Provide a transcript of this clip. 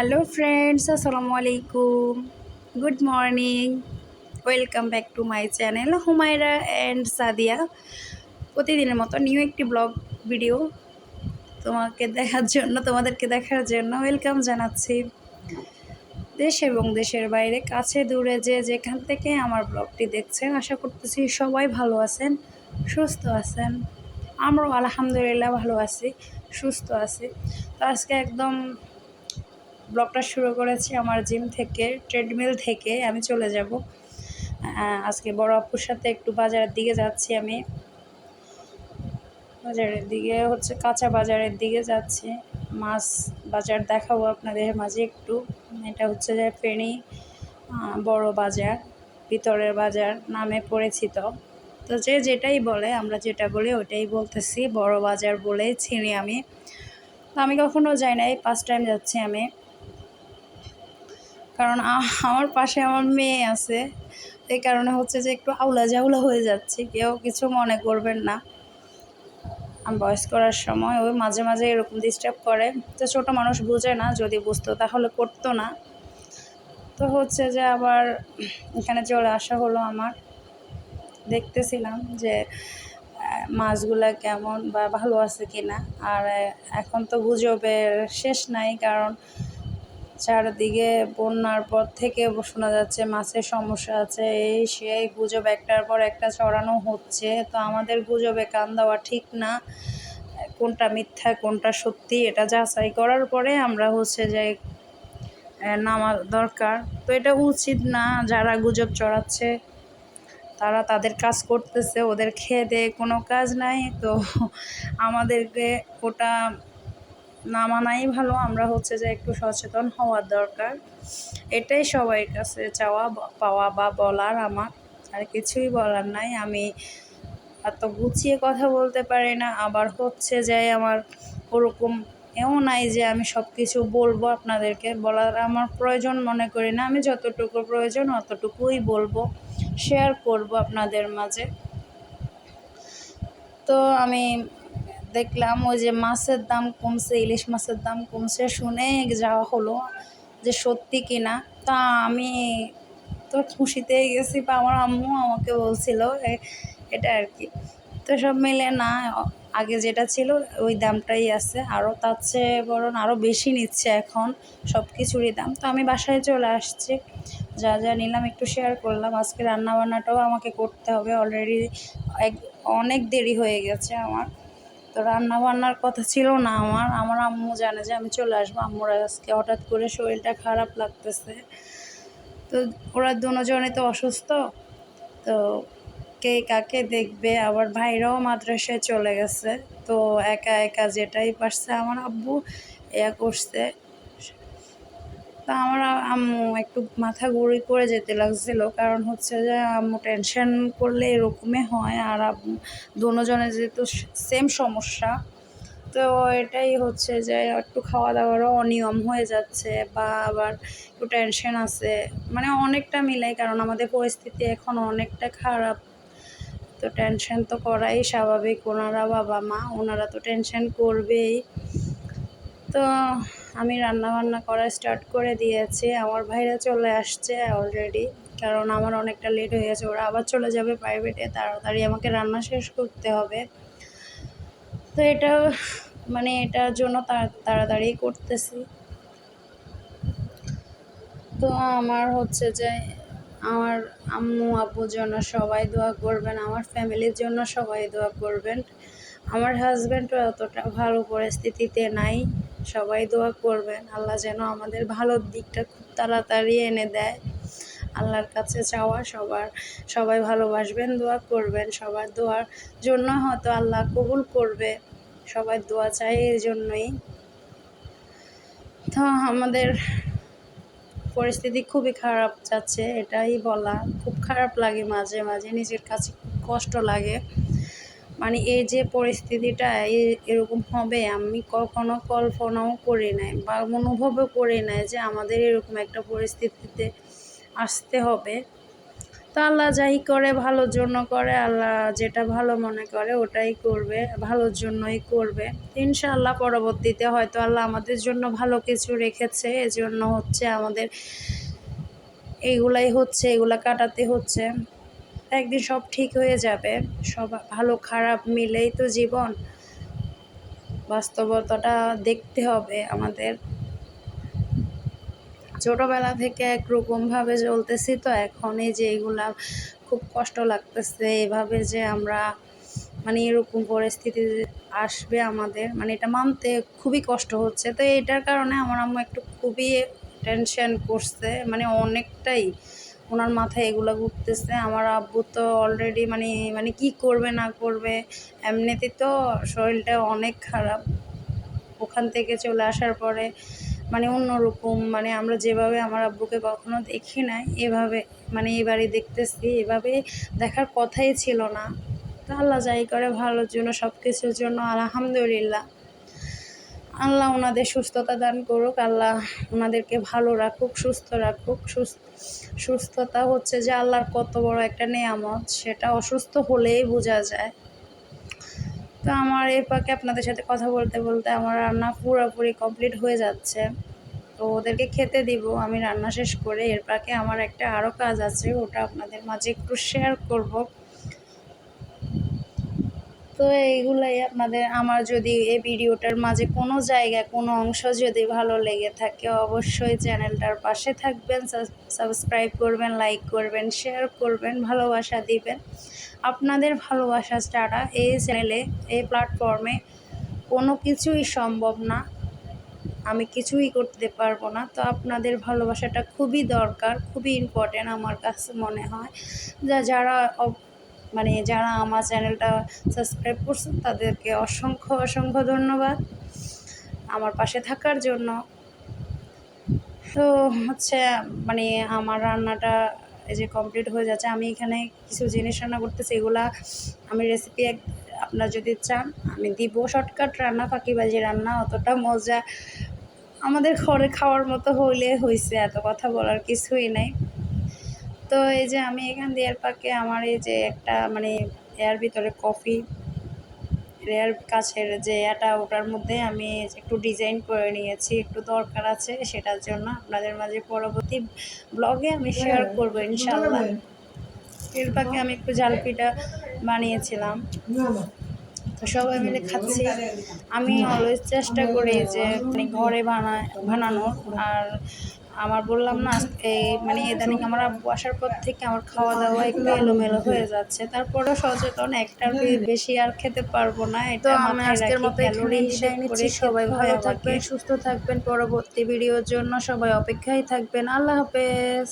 Hello friends আসসালামু আলাইকুম good morning welcome back to my channel Humaira and Sadia প্রতিদিনের মতো নিউ একটি ব্লগ ভিডিও তোমাকে দেখার জন্য, তোমাদেরকে দেখার জন্য ওয়েলকাম জানাচ্ছি। দেশ এবং দেশের বাইরে, কাছে, দূরে যে যেখান থেকে আমার ব্লগটি দেখছেন, আশা করতেছি সবাই ভালো আছেন, সুস্থ আছেন। আমরাও আলহামদুলিল্লাহ ভালো আছি, সুস্থ আছি। তো আজকে একদম ব্লগটা শুরু করেছি আমার জিম থেকে, ট্রেডমিল থেকে, আমি চলে যাব। আজকে বড় আপুর সাথে একটু বাজারের দিকে যাচ্ছি আমি। বাজারের দিকে হচ্ছে কাঁচা বাজারের দিকে যাচ্ছি। মাছ বাজার দেখাবো আপনাদের মাঝে একটু। এটা হচ্ছে যে ফেনী বড় বাজার, ভিতরের বাজার নামে পরিচিত। তো তো যে যেটাই বলে, আমরা যেটা বলি ওটাই বলতেছি। বড় বাজার বলেই চিনি আমি। তো আমি কখনো যাই নাই ফার্স্ট টাইম যাচ্ছি আমি। কারণ আমার পাশে আমার মেয়ে আছে। এই কারণে হচ্ছে যে একটু আউলা জাউলা হয়ে যাচ্ছে, কেউ কিছু মনে করবেন না। বয়স করার সময় ওই মাঝে মাঝে এরকম ডিস্টার্ব করে। তো ছোটো মানুষ বুঝে না, যদি বুঝতো তাহলে করতো না। তো হচ্ছে যে আবার এখানে চলে আসা হলো আমার। দেখতেছিলাম যে মাছগুলা কেমন বা ভালো আছে কি না আর এখন তো গুজবের শেষ নাই কারণ চারদিকে বন্যার পর থেকে শোনা যাচ্ছে মাছের সমস্যা আছে, এই সেই গুজব একটার পর একটা চড়ানো হচ্ছে। তো আমাদের গুজবে কান দেওয়া ঠিক না, কোনটা মিথ্যা, কোনটা সত্যি এটা যাচাই করার পরে আমরা হচ্ছে যে নামা দরকার। তো এটা উচিত না, যারা গুজব চড়াচ্ছে তারা তাদের কাজ করতেছে, ওদের খেয়ে দেয়ে কোনো কাজ নাই। তো আমাদেরকে ওটা না মানাই ভালো, আমরা হচ্ছে যে একটু সচেতন হওয়ার দরকার। এটাই সবার কাছে চাওয়া পাওয়া বা বলার আমার। আর কিছুই বলার নাই, আমি এত গুছিয়ে কথা বলতে পারি না। আবার হচ্ছে যে আমার ওরকম এও নাই যে আমি সব কিছু বলব আপনাদেরকে, বলার আমার প্রয়োজন মনে করি না। আমি যতটুকু প্রয়োজন অতটুকুই বলব শেয়ার করব আপনাদের মাঝে। তো আমি দেখলাম ওই যে মাছের দাম কমছে, ইলিশ মাছের দাম কমছে, শুনে যাওয়া হলো যে সত্যি কিনা। তা আমি তো খুশিতে গেছি, বা আমার আম্মু আমাকে বলছিল এটা আর কি। তো সব মিলে না, আগে যেটা ছিল ওই দামটাই আছে। আরও তার চেয়ে বরং আরও বেশি নিচ্ছে এখন সব কিছুরই দাম। তো আমি বাসায় চলে আসছি, যা যা নিলাম একটু শেয়ার করলাম। আজকে রান্নাবান্নাটাও আমাকে করতে হবে অলরেডি এক, অনেক দেরি হয়ে গেছে আমার। তো রান্না বান্নার কথা ছিল না আমার। আমার আম্মু জানে যে আমি চলে আসব। আম্মুর আজকে হঠাৎ করে শরীরটা খারাপ লাগতেছে। তো ওরা দুজনে তো অসুস্থ। তো কে কাকে দেখবে? আবার ভাইরাও মাদ্রাসায় চলে গেছে। তো একা একা যেটাই পারছে আমার আব্বু, এয়া করছে। তা আমার আম্মু একটু মাথা গুঁড়ি করে যেতে লাগছিল। কারণ হচ্ছে যে আম্মু টেনশন করলে এরকমই হয় আর দুজনের যেহেতু সেম সমস্যা, তো এটাই হচ্ছে যে একটু খাওয়া দাওয়ারও অনিয়ম হয়ে যাচ্ছে বা আবার একটু টেনশন আছে। মানে অনেকটা মিলাই, কারণ আমাদের পরিস্থিতি এখন অনেকটা খারাপ। তো টেনশন তো করাই স্বাভাবিক, ওনারা বাবা মা ওনারা তো টেনশন করবেই। তো আমি রান্না বান্না করা স্টার্ট করে দিয়েছি। আমার ভাইরা চলে আসছে অলরেডি কারণ আমার অনেকটা লেট হয়ে গেছে। ওরা আবার চলে যাবে প্রাইভেটে তাড়াতাড়ি আমাকে রান্না শেষ করতে হবে। তো এটা মানে এটার জন্য তাড়াতাড়ি করতেছি। তো আমার হচ্ছে যে, আমার আম্মু, আব্বুর জন্য সবাই দোয়া করবেন, আমার ফ্যামিলির জন্য সবাই দোয়া করবেন। আমার হাজব্যান্ডও অতটা ভালো পরিস্থিতিতে নাই। সবাই দোয়া করবেন। আল্লাহ যেন আমাদের ভালোর দিকটা খুব তাড়াতাড়ি এনে দেয়। আল্লাহর কাছে চাওয়া সবার, সবাই ভালোবাসবেন, দোয়া করবেন। সবার দোয়ার জন্য হয়তো আল্লাহ কবুল করবে। সবাই দোয়া চাই এই জন্যই। তো আমাদের পরিস্থিতি খুবই খারাপ যাচ্ছে, এটাই বলা। খুব খারাপ লাগে মাঝে মাঝে। নিজের কাছে কষ্ট লাগে। মানে এই যে পরিস্থিতিটা এরকম হবে, আমি কখনো কল্পনাও করি নাই বা অনুভবও করি নাই যে আমাদের এরকম একটা পরিস্থিতিতে আসতে হবে। তো আল্লাহ যাই করে, ভালোর জন্য করে, আল্লাহ যেটা ভালো মনে করে ওটাই করবে, ভালোর জন্যই করবে। ইনশাআল্লাহ পরবর্তীতে হয়তো আল্লাহ আমাদের জন্য ভালো কিছু রেখেছে, এজন্য হচ্ছে আমাদের এইগুলাই হচ্ছে, এগুলা কাটাতে হচ্ছে। একদিন সব ঠিক হয়ে যাবে। সব ভালো খারাপ মিলেই তো জীবন। বাস্তবতাটা দেখতে হবে আমাদের। ছোটোবেলা থেকে একরকমভাবে চলতেছি তো এখন এই যে এগুলা খুব কষ্ট লাগতেছে। এভাবে যে আমরা মানে এরকম পরিস্থিতি আসবে আমাদের। মানে এটা মানতে খুবই কষ্ট হচ্ছে। তো এটার কারণে আমার আম্মু একটু খুবই টেনশন করছে। মানে অনেকটাই। ওনার মাথায় এগুলো ঘুরতেছে। আমার আব্বু তো অলরেডি মানে মানে কি করবে না করবে, এমনিতে তো শরীরটা অনেক খারাপ। ওখান থেকে চলে আসার পরে মানে অন্যরকম মানে আমরা যেভাবে আমার আব্বুকে কখনো দেখি নাই, এভাবে মানে এবারে দেখতেছি, এভাবে দেখার কথাই ছিল না। তো আল্লাহ যাই করে ভালোর জন্য সব কিছুর জন্য, আলহামদুলিল্লাহ। আল্লাহ ওনাদের সুস্থতা দান করুক, আল্লাহ ওনাদেরকে ভালো রাখুক, সুস্থ রাখুক। সুস্থ, সুস্থতা হচ্ছে যে আল্লাহর কত বড় একটা নেয়ামত, সেটা অসুস্থ হলেই বোঝা যায়। তো আমার এই পাকে আপনাদের সাথে কথা বলতে বলতে আমার রান্না পুরোপুরি কমপ্লিট হয়ে যাচ্ছে। তো ওদেরকে খেতে দিব, আমি রান্না শেষ করে এর পাকে আমার একটা আরও কাজ আছে, ওটা আপনাদের মাঝে একটু শেয়ার করব। তো এইগুলাই আপনাদের, আমার যদি এই ভিডিওটার মাঝে কোনো জায়গায়, কোনো অংশ যদি ভালো লেগে থাকে, অবশ্যই চ্যানেলটার পাশে থাকবেন সাবস্ক্রাইব করবেন, লাইক করবেন, শেয়ার করবেন, ভালোবাসা দিবেন। আপনাদের ভালোবাসা ছাড়া এই চ্যানেলে, এই প্ল্যাটফর্মে কোনো কিছুই সম্ভব না। আমি কিছুই করতে পারব না। তো আপনাদের ভালোবাসাটা খুবই দরকার, খুবই ইম্পর্টেন্ট আমার কাছে মনে হয়। যা, যারা মানে যারা আমার চ্যানেলটা সাবস্ক্রাইব করছেন, তাদেরকে অসংখ্য অসংখ্য ধন্যবাদ আমার পাশে থাকার জন্য। তো হচ্ছে মানে আমার রান্নাটা এই যে কমপ্লিট হয়ে যাচ্ছে, আমি এখানে কিছু জিনিস রান্না করতেছি, এগুলা আমি রেসিপি এক আপনারা যদি চান, আমি দিব। শর্টকাট রান্না ফাঁকিবাজি রান্না, অতটা মজা আমাদের ঘরে খাওয়ার মতো হইলে হয়েছে এত কথা বলার কিছুই নাই। তো এই যে আমি এখান দিয়ে পাকে আমার এই যে একটা মানে এর ভিতরে কফি রেয়ার কাছের যে এটা ওটার মধ্যে আমি একটু ডিজাইন করে নিয়েছি একটু দরকার আছে সেটার জন্য আপনাদের মাঝে পরবর্তী ব্লগে আমি শেয়ার করব ইনশাল্লাহ এর পাকে আমি একটু জালপিটা বানিয়েছিলাম। তো সবাই মিলে খাচ্ছি। আমি অলওয়েজ চেষ্টা করি যে মানে ঘরে বানা বানানোর। আর আমার বললাম না এই মানে ইদানিং আমার আব্বু আসার পর থেকে আমার খাওয়া দাওয়া একটু এলোমেলো হয়ে যাচ্ছে। তারপরেও সচেতন একটার বেশি আর খেতে পারব না। এটা আমি আজকের মতো ক্যালোরি হিসাব নিচ্ছি। সবাই ভালো থাকবেন সুস্থ থাকবেন। পরবর্তী ভিডিওর জন্য সবাই অপেক্ষায় থাকবেন। আল্লাহ হাফেজ।